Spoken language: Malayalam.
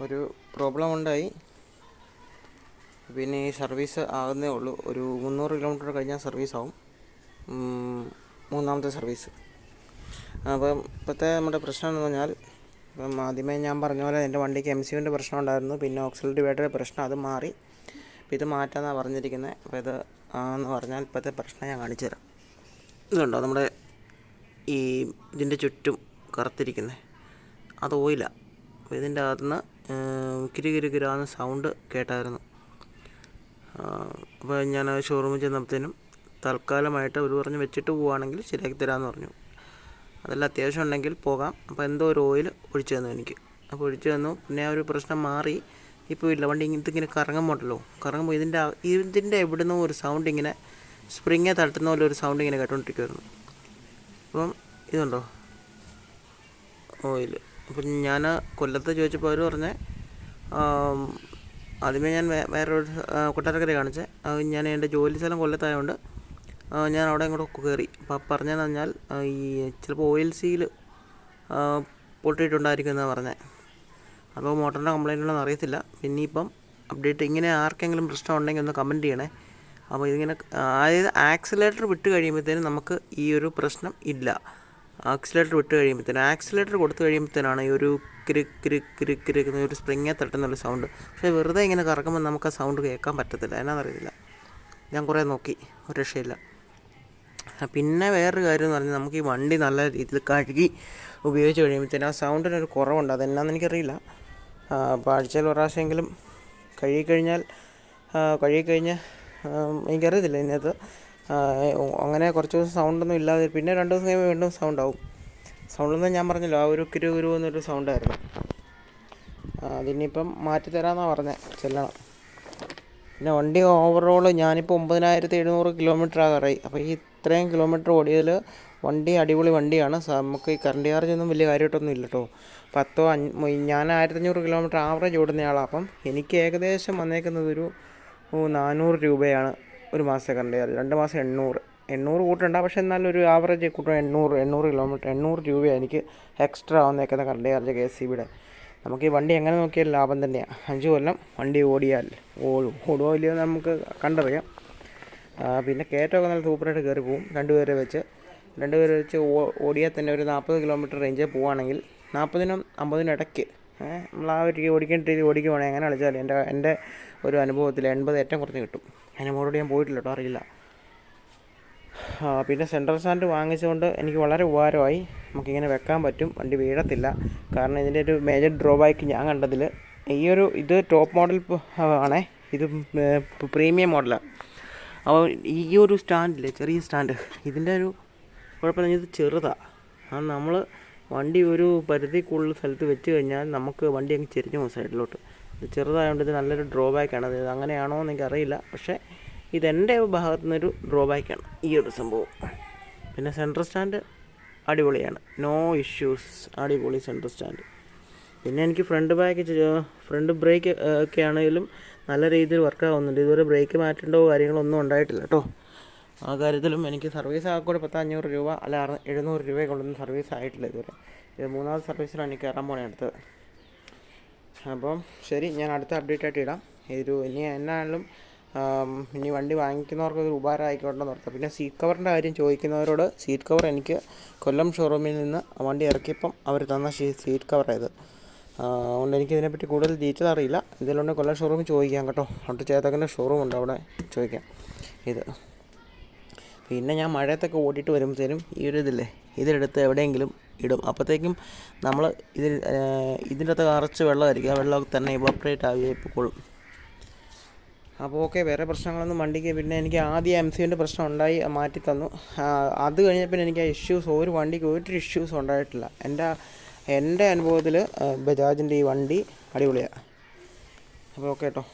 ഒരു പ്രോബ്ലം ഉണ്ടായി. പിന്നെ ഈ സർവീസ് ആകുന്നേ ഉള്ളൂ. ഒരു മുന്നൂറ് കിലോമീറ്റർ കഴിഞ്ഞാൽ സർവീസ് ആവും. മൂന്നാമത്തെ സർവീസ് അപ്പം ഇപ്പോഴത്തെ നമ്മുടെ പ്രശ്നം എന്ന് പറഞ്ഞാൽ ഇപ്പം ആദ്യമേ ഞാൻ പറഞ്ഞ പോലെ എന്റെ വണ്ടിക്ക് എം സിന്റെ പ്രശ്നം ഉണ്ടായിരുന്നു. പിന്നെ ഓക്സിലറി ബാറ്ററി പ്രശ്നം അത് മാറി. അപ്പോൾ ഇത് മാറ്റാമെന്നാണ് പറഞ്ഞിരിക്കുന്നത് അപ്പോൾ ഇത് ആന്ന് പറഞ്ഞാൽ ഇപ്പോഴത്തെ പ്രശ്നം ഞാൻ കാണിച്ചു തരാം. ഇതുണ്ടോ നമ്മുടെ ഈ ഇതിന്റെ ചുറ്റും കറുത്തിരിക്കുന്നത് അത് ഓയിലാണ് അപ്പോൾ ഇതിന്റെ അകത്തുനിന്ന് കിരി കിരി കിരാന്ന് സൗണ്ട് കേട്ടായിരുന്നു. അപ്പോൾ ഞാൻ ഷോറൂമിൽ ചെന്നപ്പോഴത്തേനും തൽക്കാലമായിട്ട് അവർ പറഞ്ഞ് വെച്ചിട്ട് പോവുകയാണെങ്കിൽ ശരിയാക്കി തരാമെന്ന് പറഞ്ഞു. അതെല്ലാം അത്യാവശ്യം ഉണ്ടെങ്കിൽ പോകാം. അപ്പോൾ എന്തോ ഒരു ഓയിൽ ഒഴിച്ചു തന്നു എനിക്ക്. അപ്പോൾ ഒഴിച്ചു തന്നു. പിന്നെ ആ ഒരു പ്രശ്നം മാറി. ഇപ്പോൾ ഇല്ല വണ്ടി ഇങ്ങനത്തെ ഇങ്ങനെ കറങ്ങുമ്പോണ്ടല്ലോ. കറങ്ങുമ്പോൾ ഇതിന്റെ ഇതിന്റെ നിന്നും ഒരു സൗണ്ട് ഇങ്ങനെ സ്പ്രിങ്ങെ തട്ടുന്ന പോലെ ഒരു സൗണ്ട് ഇങ്ങനെ കേട്ടോണ്ടിരിക്കുമായിരുന്നു അപ്പം ഇതുണ്ടോ? ഓയിൽ അപ്പം ഞാൻ കൊല്ലത്ത് ചോദിച്ചപ്പോൾ അവർ പറഞ്ഞ ആദ്യമേ ഞാൻ വേറൊരു കൊട്ടാരക്കര കാണിച്ചേ. ഞാൻ എന്റെ ജോലി സ്ഥലം കൊല്ലത്തായതുകൊണ്ട് ഞാൻ അവിടെ ഇങ്ങോട്ട് കയറി. അപ്പോൾ പറഞ്ഞതെന്ന് പറഞ്ഞാൽ ഈ ചിലപ്പോൾ ഓയിൽ സീൽ പൊട്ടിയിട്ടുണ്ടായിരിക്കും എന്നാണ് പറഞ്ഞത് അപ്പോൾ മോട്ടറിന്റെ കംപ്ലൈന്റ് ഉണ്ടെന്ന് അറിയത്തില്ല. പിന്നെ ഇപ്പം അപ്ഡേറ്റ് ഇങ്ങനെ ആർക്കെങ്കിലും പ്രശ്നം ഉണ്ടെങ്കിൽ ഒന്ന് കമന്റ് ചെയ്യണേ. അപ്പോൾ ഇതിങ്ങനെ അതായത് ആക്സിലേറ്റർ വിട്ട് കഴിയുമ്പോഴത്തേനും നമുക്ക് ഈ ഒരു പ്രശ്നം ഇല്ല. ആക്സിലേറ്റർ വിട്ട് കഴിയുമ്പോഴത്തേനും ആക്സിലേറ്റർ കൊടുത്തു കഴിയുമ്പോഴത്തേനാണ് ഈ ഒരു കിരി കിരി കിരി കിരി എന്ന ഒരു സ്പ്രിങ്ങെ തട്ടുന്നുള്ള സൗണ്ട്. പക്ഷേ വെറുതെ ഇങ്ങനെ കറക്കുമ്പോൾ നമുക്ക് ആ സൗണ്ട് കേൾക്കാൻ പറ്റത്തില്ല. എന്നാണെന്നറിയില്ല ഞാൻ കുറേ നോക്കി. ഒരു രക്ഷയില്ല. പിന്നെ വേറൊരു കാര്യം എന്ന് പറഞ്ഞാൽ നമുക്ക് ഈ വണ്ടി നല്ല രീതിയിൽ കഴുകി ഉപയോഗിച്ച് കഴിയുമ്പോഴത്തേനും ആ സൗണ്ടിനൊരു കുറവുണ്ട്. അതെന്നാന്ന് എനിക്കറിയില്ല. അപ്പോൾ ആഴ്ചയിൽ ഒരു കഴുകിക്കഴിഞ്ഞാൽ ആ, കഴുകിക്കഴിഞ്ഞ് ആ, എനിക്കറിയത്തില്ല ഇതിനകത്ത്. അങ്ങനെ കുറച്ച് ദിവസം സൗണ്ടൊന്നും ഇല്ലാതെ പിന്നെ രണ്ട് ദിവസം കഴിയുമ്പോൾ വീണ്ടും സൗണ്ട് ആവും. സൗണ്ടെന്ന് ഞാൻ പറഞ്ഞല്ലോ ആ ഒരു കിരു കുരു എന്നൊരു സൗണ്ടായിരുന്നു അതിനിപ്പം മാറ്റി തരാമെന്നാണ് പറഞ്ഞത് ചെല്ലണം. പിന്നെ വണ്ടി ഓവറോൾ ഞാനിപ്പോൾ ഒമ്പതിനായിരത്തി എഴുന്നൂറ് കിലോമീറ്റർ ആകാറായി. അപ്പോൾ ഈ ഇത്രയും കിലോമീറ്റർ ഓടിയതിൽ വണ്ടി അടിപൊളി വണ്ടിയാണ്. നമുക്ക് ഈ കറണ്ട് ചാർജ് ഒന്നും വലിയ കാര്യമായിട്ടൊന്നും ഇല്ല കേട്ടോ പത്തോ മൊയ്- ഞാൻ ആയിരത്തഞ്ഞൂറ് കിലോമീറ്റർ ആവറേജ് ഓടുന്നയാളാണ് അപ്പം എനിക്ക് ഏകദേശം വന്നേക്കുന്നത് ഒരു നാനൂറ് രൂപയാണ്. ഒരു മാസത്തെ കറണ്ട് ചാർജ് രണ്ട് മാസം എണ്ണൂറ്. എണ്ണൂറ് കൂട്ടണ്ട. പക്ഷേ എന്നാലും ഒരു ആവറേജ് കൂട്ടും എണ്ണൂറ് എണ്ണൂറ് കിലോമീറ്റർ എണ്ണൂറ് രൂപയാണ് എനിക്ക് എക്സ്ട്രാ വന്നേക്കുന്ന current charge K S C ബിയുടെ. നമുക്ക് ഈ വണ്ടി എങ്ങനെ നോക്കിയാൽ ലാഭം തന്നെയാണ് അഞ്ച് കൊല്ലം വണ്ടി ഓടിയാൽ ഓടും. ഓടുമോ ഇല്ലയോ നമുക്ക് കണ്ടറിയാം. പിന്നെ കയറ്റമൊക്കെ നല്ല സൂപ്പറായിട്ട് കയറി പോകും രണ്ടുപേരെ വെച്ച്. രണ്ടുപേരെ വെച്ച് ഓടിയാൽ തന്നെ ഒരു നാൽപ്പത് കിലോമീറ്റർ റേഞ്ചിൽ പോവുകയാണെങ്കിൽ നാൽപ്പതിനും അമ്പതിനും ഇടയ്ക്ക് നമ്മൾ ആ ഒരു ഓടിക്കേണ്ട രീതി ഓടിക്കുവാണെങ്കിൽ എങ്ങനെ കളിച്ചാലും എന്റെ എന്റെ ഒരു അനുഭവത്തിൽ എൺപത് ഏറ്റവും കുറഞ്ഞ് കിട്ടും. അതിന് മുകളിലോട്ട് ഞാൻ പോയിട്ടില്ല കേട്ടോ അറിയില്ല. പിന്നെ സെൻട്രൽ സ്റ്റാൻഡ് വാങ്ങിച്ചുകൊണ്ട് എനിക്ക് വളരെ ഉപകാരമായി. നമുക്കിങ്ങനെ വെക്കാൻ പറ്റും വണ്ടി വീഴത്തില്ല. കാരണം ഇതിന്റെ ഒരു മേജർ ഡ്രോബാക്ക് ഞാൻ കണ്ടതിൽ ഈ ഒരു ഇത് ടോപ്പ് മോഡൽ ആണേ. ഇത് പ്രീമിയം മോഡലാണ് അപ്പോൾ ഈ ഒരു സ്റ്റാൻഡില്ലേ ചെറിയ സ്റ്റാൻഡ് ഇതിന്റെ ഒരു കുഴപ്പമില്ല ഇത് ചെറുതാണ് നമ്മൾ വണ്ടി ഒരു പരിധിക്കുള്ള സ്ഥലത്ത് വെച്ച് കഴിഞ്ഞാൽ നമുക്ക് വണ്ടി അങ്ങ് ചെരിഞ്ഞു പോകും സൈഡിലോട്ട് ചെറുതായതുകൊണ്ട് ഇത് നല്ലൊരു ഡ്രോബാക്കാണ് അത് അങ്ങനെയാണോ എന്ന് എനിക്കറിയില്ല. പക്ഷേ ഇതെന്റെ ഭാഗത്തു നിന്നൊരു ഡ്രോബാക്കാണ് ഈ ഒരു സംഭവം. പിന്നെ സെൻട്രൽ സ്റ്റാൻഡ് അടിപൊളിയാണ്. നോ ഇഷ്യൂസ് അടിപൊളി സെൻട്രൽ സ്റ്റാൻഡ് പിന്നെ എനിക്ക് ഫ്രണ്ട് ബാക്ക് ഫ്രണ്ട് ബ്രേക്ക് ഒക്കെ ആണെങ്കിലും നല്ല രീതിയിൽ വർക്ക് ആവുന്നുണ്ട്. ഇതുവരെ ബ്രേക്ക് മാറ്റേണ്ടോ കാര്യങ്ങളോ ഒന്നും ഉണ്ടായിട്ടില്ല കേട്ടോ ആ കാര്യത്തിലും എനിക്ക് സർവീസ് ആക്കൂടെ പത്ത് അഞ്ഞൂറ് രൂപ അല്ല എഴുന്നൂറ് രൂപയൊക്കെ ഉള്ളൊന്നും സർവീസ് ആയിട്ടില്ല ഇതുവരെ. ഇത് മൂന്നാമത്തെ സർവീസിലാണ് എനിക്ക് കയറാൻ പോണേ അടുത്തത്. അപ്പം ശരി ഞാൻ അടുത്ത അപ്ഡേറ്റ് ആയിട്ട് ഇടാം. ഇതൊരു ഇനി എന്നാണെങ്കിലും ഇനി വണ്ടി വാങ്ങിക്കുന്നവർക്ക് ഒരു ഉപകാരം ആയിക്കോട്ടെ എന്ന് ഓർത്താം. പിന്നെ സീറ്റ് കവറിന്റെ കാര്യം ചോദിക്കുന്നവരോട് സീറ്റ് കവർ എനിക്ക് കൊല്ലം ഷോറൂമിൽ നിന്ന് വണ്ടി ഇറക്കിയപ്പം അവർ തന്ന സീറ്റ് സീറ്റ് കവറായത് അതുകൊണ്ട് എനിക്ക് ഇതിനെപ്പറ്റി കൂടുതൽ ഡീറ്റെയിൽ അറിയില്ല. ഇതിലുണ്ട് കൊല്ലം ഷോറൂമിൽ ചോദിക്കാം കേട്ടോ. അവിടെ ചേതകന്റെ ഷോറൂം ഉണ്ട് അവിടെ ചോദിക്കാം. ഇത്. പിന്നെ ഞാൻ മഴയത്തൊക്കെ ഓടിയിട്ട് വരുമ്പോഴത്തേനും ഈ ഒരു ഇതില്ലേ ഇതിലെടുത്ത് എവിടെയെങ്കിലും ഇടും. അപ്പോഴത്തേക്കും നമ്മൾ ഇതിൽ ഇതിന്റെ അകത്ത് അറച്ച് വെള്ളമായിരിക്കും. ആ വെള്ളമൊക്കെ തന്നെ ഇവോപ്പറേറ്റ് ആവുകയും പൊക്കോളും അപ്പോൾ ഓക്കെ വേറെ പ്രശ്നങ്ങളൊന്നും വണ്ടിക്ക് പിന്നെ എനിക്ക് ആദ്യം എം സിന്റെ പ്രശ്നം ഉണ്ടായി മാറ്റി തന്നു. അത് കഴിഞ്ഞ പിന്നെ എനിക്ക് ആ ഇഷ്യൂസ് ഒരു വണ്ടിക്ക് ഒരു ഇഷ്യൂസ് ഉണ്ടായിട്ടില്ല. എന്റെ എന്റെ അനുഭവത്തിൽ ബജാജിന്റെ ഈ വണ്ടി അടിപൊളിയാണ് അപ്പോൾ ഓക്കെ കേട്ടോ